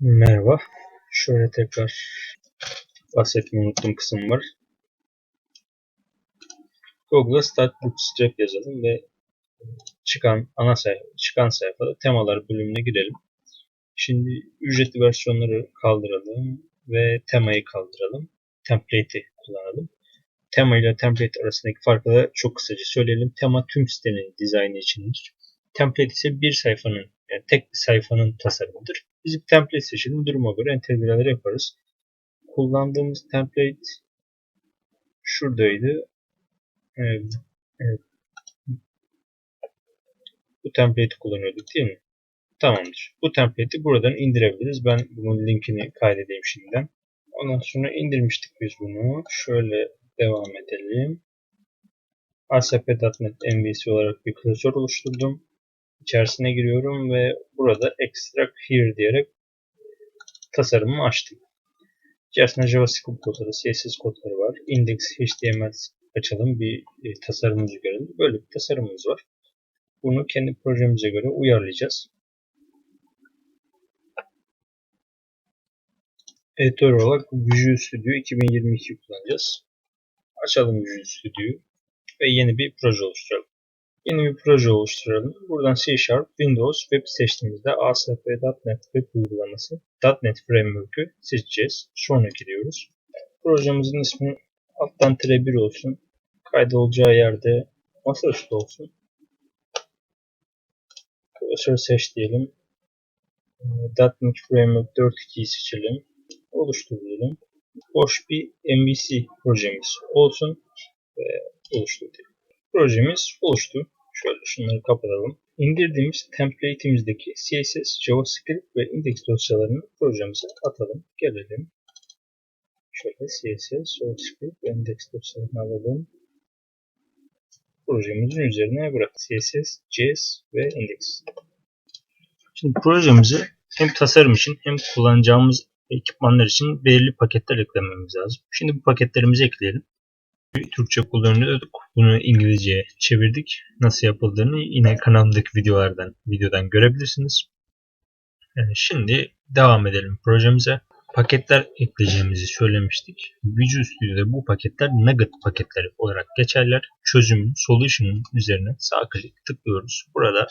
Merhaba. Şöyle tekrar bahsetmeyi unuttuğum kısım var. Google'a Start Bootstrap yazalım ve çıkan ana sayfa, çıkan sayfada temalar bölümüne girelim. Şimdi ücretli versiyonları kaldıralım ve temayı kaldıralım. Template'i kullanalım. Tema ile template arasındaki farkı da çok kısaca söyleyelim. Tema tüm sitenin dizaynı içindir. Template ise bir sayfanın, yani tek bir sayfanın tasarımıdır. Biz bir template seçelim. Duruma göre entegreler yaparız. Kullandığımız template şuradaydı. Bu template'i kullanıyorduk değil mi? Tamamdır. Bu template'i buradan indirebiliriz. Ben bunun linkini kaydedeyim şimdiden. Ondan sonra indirmiştik biz bunu. Şöyle devam edelim. ASP.NET MVC olarak bir klasör oluşturdum. İçerisine giriyorum ve burada extract here diyerek tasarımımı açtım. İçerisinde JavaScript kodları, CSS kodları var. Index HTML açalım bir e, tasarımımızı görelim. Böyle bir tasarımımız var. Bunu kendi projemize göre uyarlayacağız. Editör olarak Visual Studio 2022 kullanacağız. Açalım Visual Studio'yu ve yeni bir proje oluşturalım. Yeni bir proje oluşturalım. Buradan C Sharp, Windows, Web seçtiğimizde ASP.NET Web uygulaması, .NET Framework'ü seçeceğiz. Sonra gidiyoruz. Projemizin ismi alttan tire 1 olsun. Kaydolacağı yerde masaüstü olsun. Klasör seç diyelim. .NET Framework 4.2'yi seçelim. Oluştur. Boş bir MVC projemiz olsun ve oluştur diyelim. Projemiz oluştu. Şöyle şunları kapatalım. İndirdiğimiz template'imizdeki CSS, JavaScript ve index dosyalarını projemize atalım. Gelelim. Şöyle CSS, JavaScript ve index dosyalarını alalım. Projemizin üzerine bırak. CSS, JS ve index. Şimdi projemize hem tasarım için hem kullanacağımız ekipmanlar için belirli paketler eklememiz lazım. Şimdi bu paketlerimizi ekleyelim. Türkçe kullanıyorduk. Bunu İngilizceye çevirdik. Nasıl yapıldığını yine kanalımdaki videolardan videodan görebilirsiniz. Yani şimdi devam edelim projemize. Paketler ekleyeceğimizi söylemiştik. Visual Studio'da bu paketler nugget paketleri olarak geçerler. Çözümün, solution'ın üzerine sağ klik tıklıyoruz. Burada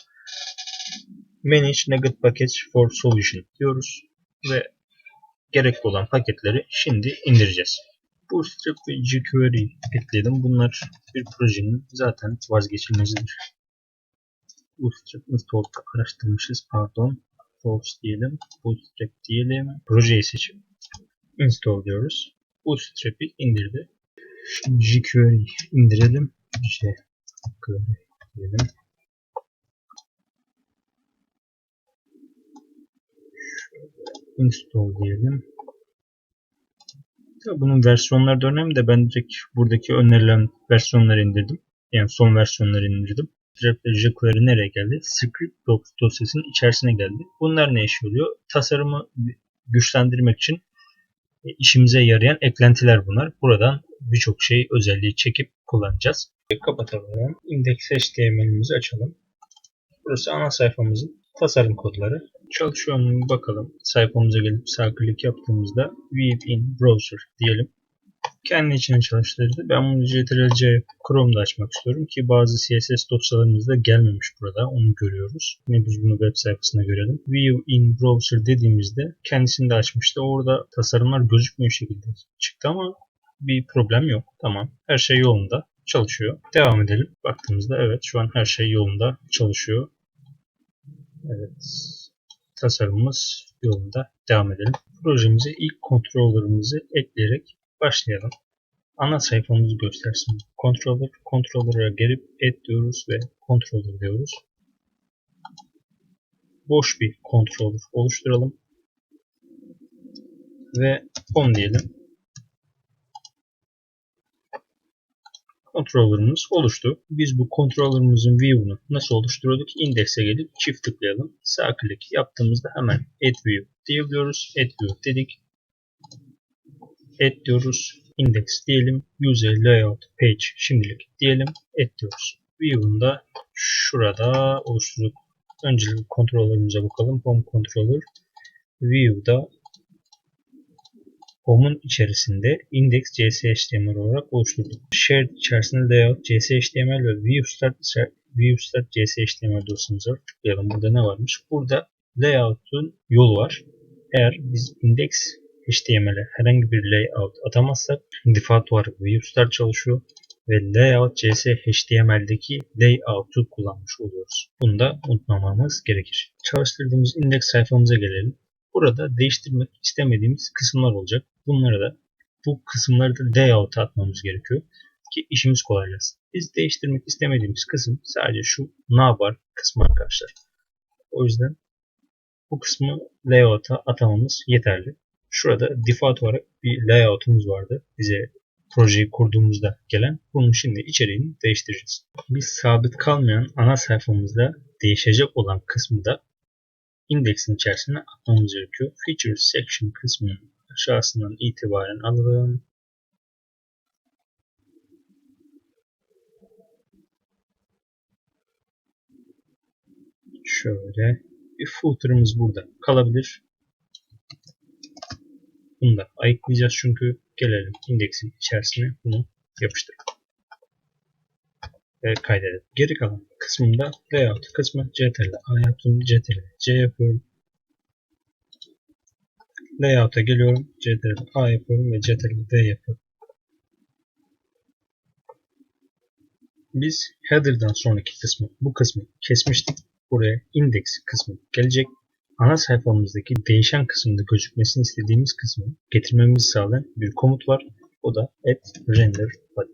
Manage Nugget Package for Solution diyoruz ve gerekli olan paketleri şimdi indireceğiz. Bootstrap ve jQuery ekledim. Bunlar bir projenin zaten vazgeçilmezidir. Bootstrap install'da araştırmışız. Pardon. False diyelim. Bootstrap diyelim. Projeyi seçip install diyoruz. Bootstrap'i indirdi. Şimdi jQuery indirelim. jQuery diyelim. İnstall diyelim. Bunun versiyonları da önemli de ben direkt buradaki önerilen versiyonları indirdim. Yani son versiyonları indirdim. JQuery nereye geldi? Script docs dosyasının içerisine geldi. Bunlar ne işe yarıyor? Tasarımı güçlendirmek için e, işimize yarayan eklentiler bunlar. Buradan birçok şey özelliği çekip kullanacağız. Kapatalım. Index HTML'imizi açalım. Burası ana sayfamızın tasarım kodları. Çalışıyor mu bakalım. Sayfamıza gelip sağ klik yaptığımızda View in Browser diyelim. Kendi içine çalıştırdı. Ben bunu Ctrl-C Chrome'da açmak istiyorum ki bazı CSS dosyalarımızda gelmemiş burada. Onu görüyoruz. Yine biz bunu web sayfasında görelim. View in Browser dediğimizde kendisini de açmıştı. Orada tasarımlar gözükmüyor şekilde çıktı ama bir problem yok. Tamam. Her şey yolunda çalışıyor. Devam edelim. Baktığımızda evet şu an her şey yolunda çalışıyor. Evet tasarımımız yolunda devam edelim. Projemize ilk controller'ımızı ekleyerek başlayalım. Ana sayfamızı göstersin. Controller, controller'a gelip add diyoruz ve controller diyoruz. Boş bir controller oluşturalım. Ve on diyelim. Controller'ımız oluştu. Biz bu controller'ımızın view'unu nasıl oluşturuyorduk? Index'e gelip çift tıklayalım. Sağ klik yaptığımızda hemen add view diyebiliyoruz. Add view dedik. Add diyoruz. Index diyelim. User layout page şimdilik diyelim. Add diyoruz. View'unu da şurada oluşturduk. Öncelikle controller'ımıza bakalım. Home controller. view'da home'un içerisinde index CSHTML olarak oluşturduk. Shared içerisinde layout CSHTML ve view start view start CSHTML dosyamız var. Tıklayalım. Burada ne varmış? Burada layout'un yolu var. Eğer biz index HTML'e herhangi bir layout atamazsak default olarak view start çalışıyor ve layout CS HTML'deki layout'u kullanmış oluyoruz. Bunu da unutmamamız gerekir. Çalıştırdığımız index sayfamıza gelelim. Burada değiştirmek istemediğimiz kısımlar olacak. Bunları da bu kısımları da layout'a atmamız gerekiyor ki işimiz kolaylaşsın. Biz değiştirmek istemediğimiz kısım sadece şu navbar kısmı arkadaşlar. O yüzden bu kısmı layout'a atamamız yeterli. Şurada default olarak bir layout'umuz vardı. Bize projeyi kurduğumuzda gelen. Bunun şimdi içeriğini değiştireceğiz. Biz sabit kalmayan ana sayfamızda değişecek olan kısmı da indeksin içerisine atmamız gerekiyor. Features section kısmının aşağısından itibaren alalım. Şöyle bir footer'ımız burada kalabilir. Bunu da ayıklayacağız çünkü gelelim indeksin içerisine bunu yapıştıralım. Ve kaydedelim. Geri kalan kısmında layout kısmı ctrl A yaptım. ctrl C yapıyorum. Layout'a geliyorum. ctrl A yapıyorum ve ctrl V yapıyorum. Biz header'dan sonraki kısmı, bu kısmı kesmiştik. Buraya index kısmı gelecek ana sayfamızdaki değişen kısımda gözükmesini istediğimiz kısmı getirmemizi sağlayan bir komut var. O da add render body.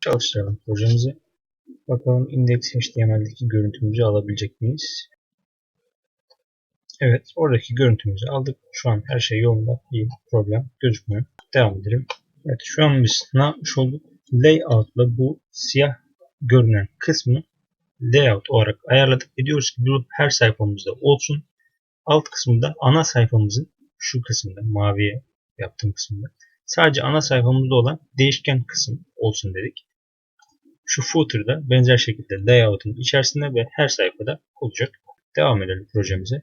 Çalıştıralım projemizi. Bakalım index HTML'deki görüntümüzü alabilecek miyiz? Evet, oradaki görüntümüzü aldık. Şu an her şey yolunda. İyi, problem gözükmüyor. Devam edelim. Evet, şu an biz ne yapmış olduk? Layout'la bu siyah görünen kısmını layout olarak ayarladık ve diyoruz ki bu her sayfamızda olsun. Alt kısmında ana sayfamızın şu kısımda maviye yaptığım kısımda sadece ana sayfamızda olan değişken kısım olsun dedik. Şu footer'da benzer şekilde layout'un içerisinde ve her sayfada olacak. Devam edelim projemize.